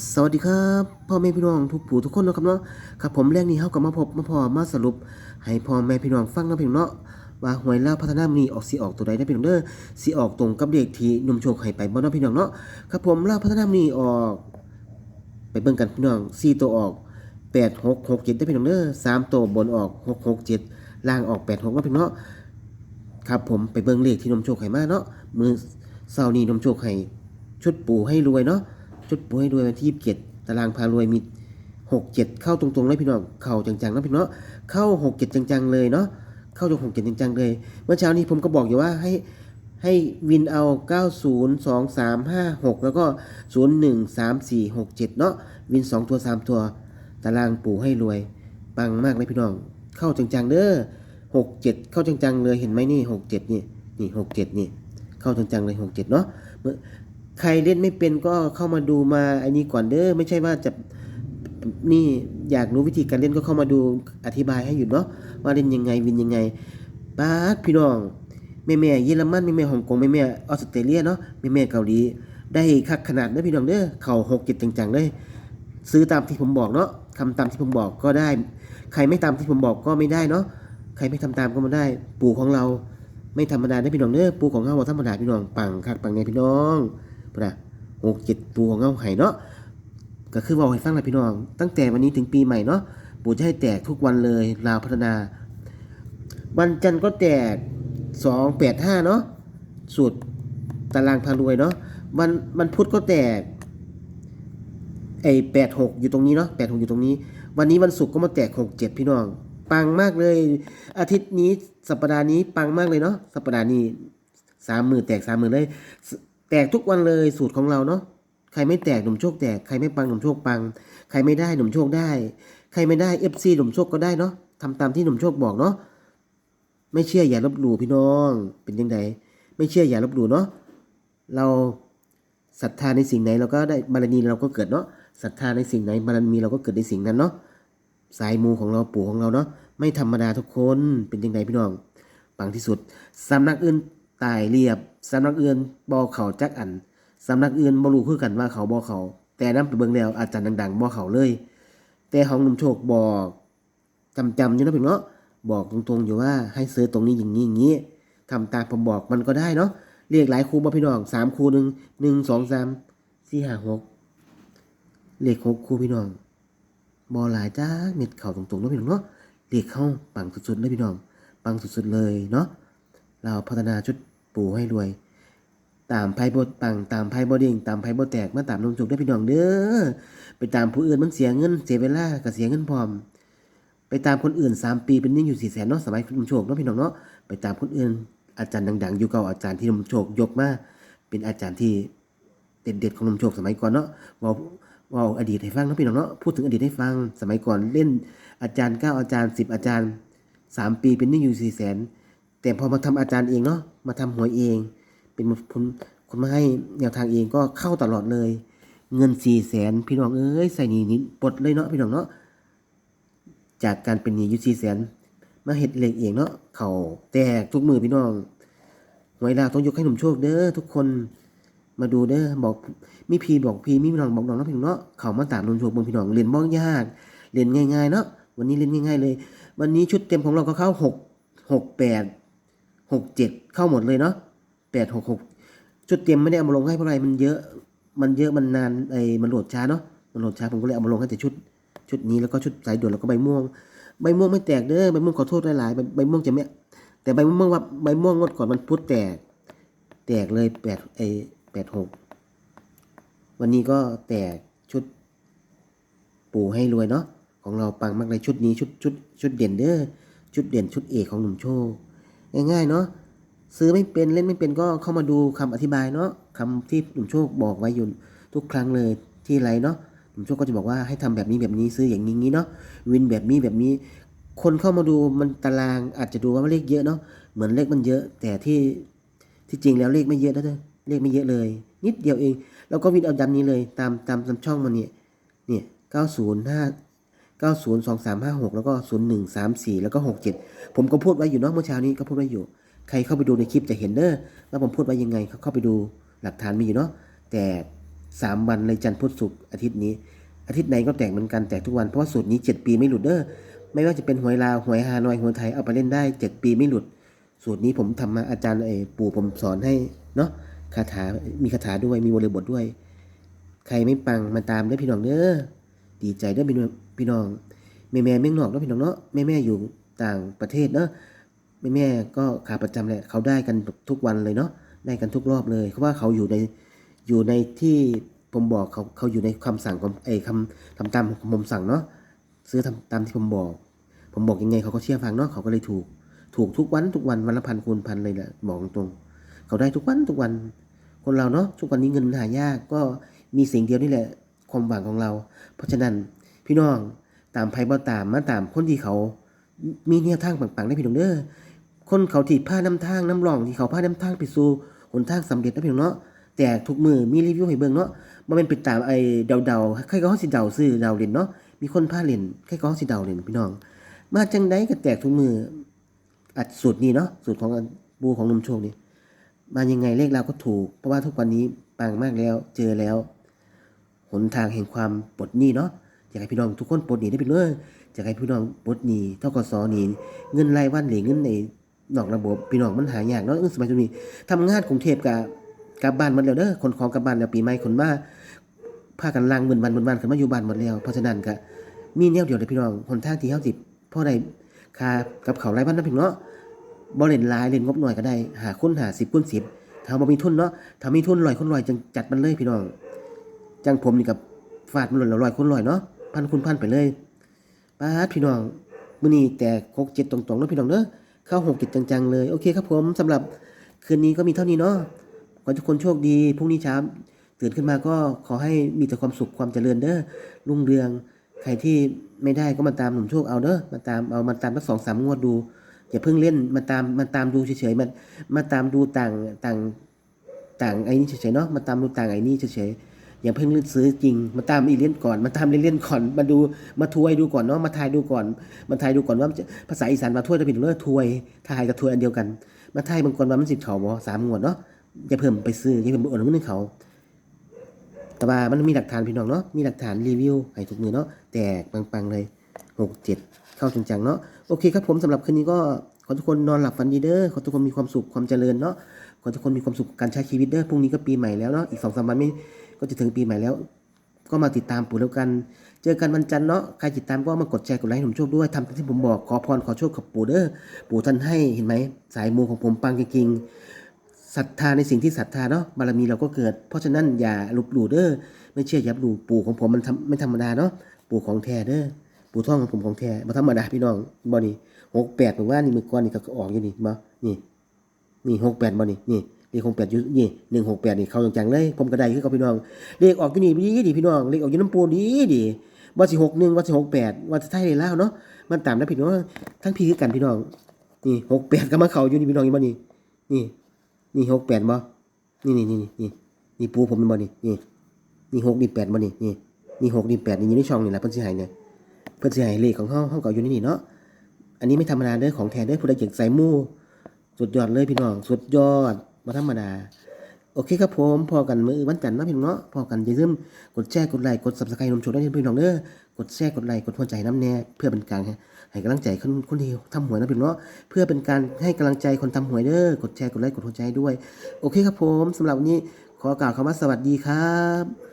สวัสดีครับพ่อแม่พี่น้องทุกผู้ทุกคนนะครับเนาะครับผมแรกนี้เฮากับมาพบมาพอมาสรุป ให้พ่อแม่พี่น้องฟังนาะพี่น้องเนาะว่าหวยลาวพัฒนามีออกสิออกตัวใดได้พี่น้องเด้อสิออกตรงกับเลขที่นุ่มโชคให้ไปบ่เนาะพี่น้องเนาะครับผมลาวพัฒนามีออก ไปเบิ่งกันพี่น้อง4ตัวออก8 6 6 7ได้พี่น้องเด้อ3ตัวบนออก 6 6 7ล่างออก 8 6เนาะพี่น้องเนาะครับผมไปเบิ่งเลขที่นมโชคให้มาเนาะมือเสาร์นี้นมโชคให้ชุดปูให้รวยเนาะ ชุดปูให้รวยวันที่27ตารางพารวยมี6 7เข้าตรงๆเลยพี่น้องเข้าจังๆนะพี่น้องเข้า6 7จังๆเลยเนาะเข้าจง6 7จังๆเลย เมื่อเช้านี้ผมก็บอกอยู่ว่าให้ให้วินเอา 90 2 3 5 6แล้วก็ 0 1 3 4 6 7 เนาะวิน 2 ตัว 3 ตัว ตารางปูให้รวย ปังมากเลยพี่น้อง เข้าจังๆเด้อหกเจ็ดเข้าจังๆเลยเห็นไหมนี่หกเจ็ดนี่ นี่หกเจ็ดนี่ เข้าจังๆเลยหกเจ็ดเนาะเมื่อ ใครเล่นไม่เป็นก็เข้ามาดูมาอันนี้ก่อนเด้อไม่ใช่ว่าจะนี่อยากรู้วิธีการเล่นก็เข้ามาดูอธิบายให้อยู่เนาะว่าเล่นยังไงวินยังไงป้าพี่น้องแม่แม่เยอรมันแม่แม่ฮ่องกงแม่แม่ออสเตรเลียเนาะแม่แม่เกาหลีได้คักขนาดเด้อพี่น้องเด้อเข่าหกเจ็ดจังๆเลยซื้อตามที่ผมบอกเนาะทำตามที่ผมบอกก็ได้ ใครไม่ตามที่ผมบอกก็ไม่ได้เนาะใครไม่ทำตามก็ไมาได้ ปู่ของเราไม่ธรรมดาได้พี่น้องเด้อปู่ของเราบ่ธรรมดาพี่น้องปังคักปังในพี่น้อง พุ่นน่ะหกเจ็ดปูของเราไห้เนาะก็คือบอกให้ฟังนะพี่น้อง ตั้งแต่วันนี้ถึงปีใหม่เนาะปูจะให้แตกทุกวันเลยลาวพัฒนา วันจันทร์ก็แตกสองแปดห้าเนาะสูตรตารางพารวยเนาะวันวันพุธก็แตกไอแปดหกอยู่ตรงนี้เนาะแปดหกอยู่ตรงนี้ วันนี้วันศุกร์ก็มาแตกหกเจ็ดพี่น้อง ปังมากเลย อาทิตย์นี้สัปดาห์นี้ปังมากเลยเนาะสัปดาห์นี้สามหมื่นแตกสามหมื่นเลย แตกทุกวันเลยสูตรของเราเนาะใครไม่แตกหนุ่มโชคแตกใครไม่ปังหนุ่มโชคปัง ใครไม่ได้หนุ่มโชคได้ ใครไม่ได้เอฟซีหนุ่มโชคก็ได้เนาะทำตามที่หนุ่มโชคบอกเนาะไม่เชื่ออย่าลบหลู่พี่น้องเป็นยังไงไม่เชื่ออย่าลบหลู่เนาะเราศรัทธาในสิ่งไหนเราก็ได้บารมีเราก็เกิดเนาะศรัทธาในสิ่งไหนบารมีเราก็เกิดในสิ่งนั้นเนาะสายมูของเราปู่ของเราเนาะไม่ธรรมดาทุกคนเป็นยังไงพี่น้องปังที่สุดสำนักอื่น ตายเรียบสำนักอื่นบอเขาจักอันสำนักอื่นบ่รู้คือกันว่าเขาบอเขา แต่นํไปเบิ่งแล้วอาจารย์ดัง ๆบอเขาเลย แต่ของหนุ่มโชคบอกจำจำๆอยู่นะเพี่เนาะบอกตรงๆอยู่ว่าให้ซื้อตรงนี้อย่างนี้อย่างนี้ทำตามผมบอกมันก็ได้เนาะเรียกหลายครูมาพี่น้องสามครูหนึ่งหนึ่งสองสามสี่ห้าหกเลขหกครูพี่น้องบอหลายจ้าเม็ดเข่าตรงๆนาะพี่น้องเนาะเรียกเข้าปังสุดๆเลยพี่น้องปังสุดๆเลยเนาะเราพัฒนาชุด ปูให้รวย ตามไพ่บดปังตามไพ่บดเด้งตามไพ่บดแตกมาตามลงจุกได้พี่น้องเด้อไปตามผู้อื่นมันเสียเงินเสียเวลาก็เสียเงินพร้อม ไปตามคนอื่นสามปีเป็นนี่งอยู่สี่แสนเนาะสมัยลุงโชคเนาะพี่น้องเนาะไปตามคนอื่น อาจารย์ดัง ๆ อยู่เก่าอาจารย์ที่ลุงโชคยกมาเป็นอาจารย์ที่เด็ดๆของลุงโชคสมัยก่อนเนาะว่าว่าอดีตให้ฟังเนาะพี่น้องเนาะพูดถึงอดีตให้ฟังสมัยก่อนเล่นอาจารย์เก้าอาจารย์สิบอาจารย์สามปีเป็นนี่อยู่สี่แสน แต่พอมาทำอาจารย์เองเนาะมาทำหวยเอง เป็นคนคนมาให้แนวทางเองก็เข้าตลอดเลย เงินสี่แสนพี่น้องเอ้ยใส่หนี้นิดปลดเลยเนาะพี่น้องเนาะจากการเป็นหนี้อยู่สี่แสนมาเฮ็ดเหลขเองเนาะเขาแตกทุกมือพี่น้องหวยลาวต้องยกให้หนุ่มโชคเด้อทุกคนมาดูเด้อบอกมีพีบอกพีมีพี่น้องบอกน้องเนาะพี่น้องเนาะเขามาตามหนุ่มโชคบิ่งพี่น้องเรียนบ่ยากเรียนง่ายๆเนาะวันนี้เรียนง่ายๆเลย วันนี้ชุดเต็มของเราก็เข้าหกหกแปด หกเจ็ดเข้าหมดเลยเนาะแปดหกหกชุดเต็มไม่ได้เอามาลงให้เพราะอะไรมันเยอะ มันเยอะมันนานไอ้มันโหลดช้าเนาะมันโหลดช้าผมก็เลยเอามาลงให้แต่ชุด ชุดนี้แล้วก็ชุดสายด่วนแล้วก็ใบม่วง ใบม่วงไม่แตกเด้อใบม่วงขอโทษหลายๆใบใบม่วงจะไม่แต่ใบม่วงว่าใบม่วงงดก่อนมันพุธแตก แตกเลยแปดไอแปดหกวันนี้ก็แตกชุด ปู่ให้รวยเนาะของเราปังมากเลยชุดนี้ชุดชุดชุดเด่นเด้อชุดเด่นชุดเอกของหนุ่มโชค ง่ายๆเนาะซื้อไม่เป็นเล่นไม่เป็นก็เข้ามาดูคำอธิบายเนาะคำที่หนุ่มโชคบอกไว้อยู่ทุกครั้งเลยที่ไรเนาะหนุ่มโชคก็จะบอกว่าให้ทำแบบนี้แบบนี้ซื้ออย่างนี้งี้เนาะวินแบบนี้แบบนี้ คนเข้ามาดูมันตารางอาจจะดูว่าเลขเยอะเนาะเหมือนเลขมันเยอะ แต่ที่ที่จริงแล้วเลขไม่เยอะนะเด้อเลขไม่เยอะเลย นิดเดียวเอง แล้วก็วินเอาดำนี้เลย ตามตามตามช่องมันเนี่ยเนี่ยเก้าศูนย์ห้า เก้าศูนย์สองสามห้าหกแล้วก็ศูนย์หนึ่งสามสี่แล้วก็หกเจ็ดผมก็พูดไว้อยู่เนาะเมื่อเช้านี้ก็พูดไว้อยู่ ใครเข้าไปดูในคลิปจะเห็นเด้อว่าผมพูดไว้ยังไงเขาเข้าไปดูหลักฐานมีอยู่เนาะแต่สามวันเลยจันทร์พุธศุกร์อาทิตย์นี้ อาทิตย์ไหนก็แตกเหมือนกันแตกทุกวันเพราะว่าสูตรนี้ 7 ปีไม่หลุดเด้อไม่ว่าจะเป็นหวยลาวหวยฮานอยหวยไทยเอาไปเล่นได้ 7 ปีไม่หลุด สูตรนี้ผมทำมาอาจารย์เออปู่ผมสอนให้เนาะคาถามีคาถาด้วยมีบริบทด้วย ใครไม่ปังมาตามได้พี่น้องเด้อ ดีใจเด้อพี่น้องพี่น้องแม่แม่เม่งนอกเนาะพี่น้องเนาะแม่แม่อยู่ต่างประเทศเนาะแม่แม่ก็ขาประจำแหละเขาได้กันทุกวันเลยเนาะได้กันทุกรอบเลยเพราะว่าเขาอยู่ในอยู่ในที่ผมบอกเขาเขาอยู่ในคำสั่งของไอ้คำทำตามของผมสั่งเนาะซื้อทำตามที่ผมบอก ผมบอกยังไงเขาก็เชื่อฟังเนาะเขาก็เลยถูก ถูกทุกวันทุกวันวันละพันคูณพันเลยแหละบอกตรง เขาได้ทุกวันทุกวัน คนเราเนาะทุกวันนี้เงินหายากก็มีสิ่งเดียวนี่แหละ ความหวังของเรา เพราะฉะนั้นพี่น้องตามไพ่บ่ตามมาตามคนที่เขา มีแนวทางปังๆได้พี่น้องเด้อคนเขาที่พาน้ำทางน้ำรองที่เขาพาน้ำทางไปสู่หนทางสำเร็จนะพี่น้องเนาะแต่ทุกมือมีรีวิวให้เบิ่งเนาะบ่แม่นไปตามไอ้เดาๆใครก็เฮาสิเดาซื้อเดาเล่นเนาะมีคนพาเล่นใครก็เฮาสิเดาเล่นพี่น้อง มาจังไดก็แตกทุกมืออัดสูตรนี้เนาะสูตรของบูของนมโชคนี่มายังไงเลขเราก็ถูก เพราะว่าทุกวันนี้ปังมากแล้วเจอแล้ว หนทางแห่งความปลดหนี้เนาะอยากให้พี่น้องทุกคนปลดหนี้ได้ไปเลยอยากให้พี่น้องปลดหนี้เท่ากับสหนี้เงินรายวันหรือเงินในนอกระบบพี่น้องมันหายากเนาะเออสมัยนี้ทำงานกรุงเทพกับกลับบ้านหมดแล้วเด้อคนของกลับบ้านแล้วปีใหม่คนมาพากันล้างมืนวันมืนวันขึ้นมาอยู่บ้านหมดแล้วเพราะฉะนั้นก็มีแนวเดียวเลยพี่น้องหนทางที่เฮาสิพ่อได้ค่ากับเขาวรายวันนะพี่น้องเนาะบ่เล่นลายเล่นงบหน่อยก็ได้ หาคนหาสิบคูณสิบถ้าบ่มีทุนเนาะถ้ามีทุนร้อยคนร้อยจังจัดมันเลยพี่น้อง จังผมนี่กับฟาดมันหล่นละร้อยคนร้อยเนาะพันคูณพันไปเลยป้าดพี่น้องมื้อนี้แต่หกเจ็ดตรงๆเนาะพี่น้องเด้อเข้าหกเจ็ดจังๆเลยโอเคครับผมสำหรับคืนนี้ก็มีเท่านี้เนาะขอทุกคนโชคดีพรุ่งนี้เช้าตื่นขึ้นมาก็ขอให้มีแต่ความสุขความเจริญเด้อรุ่งเรืองใครที่ไม่ได้ก็มาตามหนุ่มโชคเอาเด้อมาตามเอามาตามสักสองสามงวดดูอย่าเพิ่งเล่นมาตามมาตามดูเฉยๆมามาตามดูต่างต่างต่างไอ้นี่เฉยๆเนาะมาตามดูต่างไอ้นี่เฉยๆ อย่าเพิ่งเล่นซื้อจริง มาตามอีเล่นก่อน มาตามเล่นก่อน มาดู มาทวยดูก่อนเนาะ มาทายดูก่อน มาทายดูก่อนว่าภาษาอีสานมาทวยจะเป็นเรื่องทวยทายกับทวยอันเดียวกัน มาทายบางคนว่ามันสิบเขาบ่สามงวดเนาะ อย่าเพิ่มไปซื้อ อย่าเพิ่มไปโอนเงินให้เขา แต่ว่ามันมีหลักฐานพี่น้องเนาะ มีหลักฐานรีวิวให้ทุกมือเนาะ แตกปังๆเลยหกเจ็ดเข้าจริงๆเนาะ โอเคครับผมสำหรับคืนนี้ก็ขอทุกคนนอนหลับฝันดีเด้อ ขอทุกคนมีความสุขความเจริญเนาะ ขอทุกคนมีความสุขกับการใช้ชีวิตเด้อ พรุ่งนี้ก็ปีใหม่แล้วเนาะ อีกสองสามวันไม่ ก็จะถึงปีใหม่แล้ว ก็มาติดตามปู่แล้วกัน เจอกันวันจันทร์เนาะใครติดตามก็มากดแชร์กดไลค์ให้ผมโชคด้วยทำตามที่ผมบอกขอพรขอโชคกับปู่เด้อปู่ท่านให้เห็นไหมสายมูของผมปังจริงๆศรัทธาในสิ่งที่ศรัทธาเนาะบารมีเราก็เกิด เพราะฉะนั้นอย่าลบหลู่เด้อไม่เชื่อยับหลู่ปู่ของผมมันทำไม่ธรรมดาเนาะปู่ของแท้เด้อปู่ท่องของผมของแท้มาธรรมดาพี่น้องบ่นี่หกแปดผมว่านี่มือก้อนนี่ก็ออกอยู่นี่บ่นี่นี่หกแปดบ่นี่นี่ เลขหกแปดอยู่นี่หนึ่งหกแปดนี่เข้าจังๆเลย ผมก็ได้คือกับพี่น้อง เลขออกอยู่นี่ดีดีพี่น้อง เลขออกอยู่น้ำปูดีดีว่าสิหกหนึ่งว่าสิหกแปดว่าสิไทยเลยแล้วเนาะ มันตามนะพี่น้อง ทั้งพี่คือกันพี่น้อง นี่หกแปดก็มาเข้าอยู่นี่พี่น้องนี่บ่นี่ นี่นี่หกแปดบ่นี่นี่นี่นี่นี่ปูผมนี่บ่นี่นี่นี่หกนี่แปดบ่นี่นี่นี่หกนี่แปดนี่อยู่ในช่องนี่แหละเพิ่นสิให้เนี่ยเพิ่นสิให้เลขของเฮาเฮาเก็เอาอยู่ในนี่เนาะอันนี้ไม่ธรรมดาเด้อของแท้เด้อผู้ใดอยากใส่มู่สุดยอดเลยพี่น้อง สุดยอด บ่ธรรมดา โอเคครับผมพอกันมือวันจันทร์นาะพี่น้องเนาะพอกันอย่าลืมกดแชร์กดไลค์กด Subscribe นมโชว์ได้พี่น้องเด้อกดแชร์กดไลค์กดหัวใจน้ำแน่เพื่อเป็นการให้กำลังใจคนคนที่ทำหวยนะพี่น้องเนาะเพื่อเป็นการให้กำลังใจคนทำหวยเด้อกดแชร์กดไลค์กดหัวใจด้วย โอเคครับผมสำหรับวันนี้ขอกล่าวคำว่าสวัสดีครับ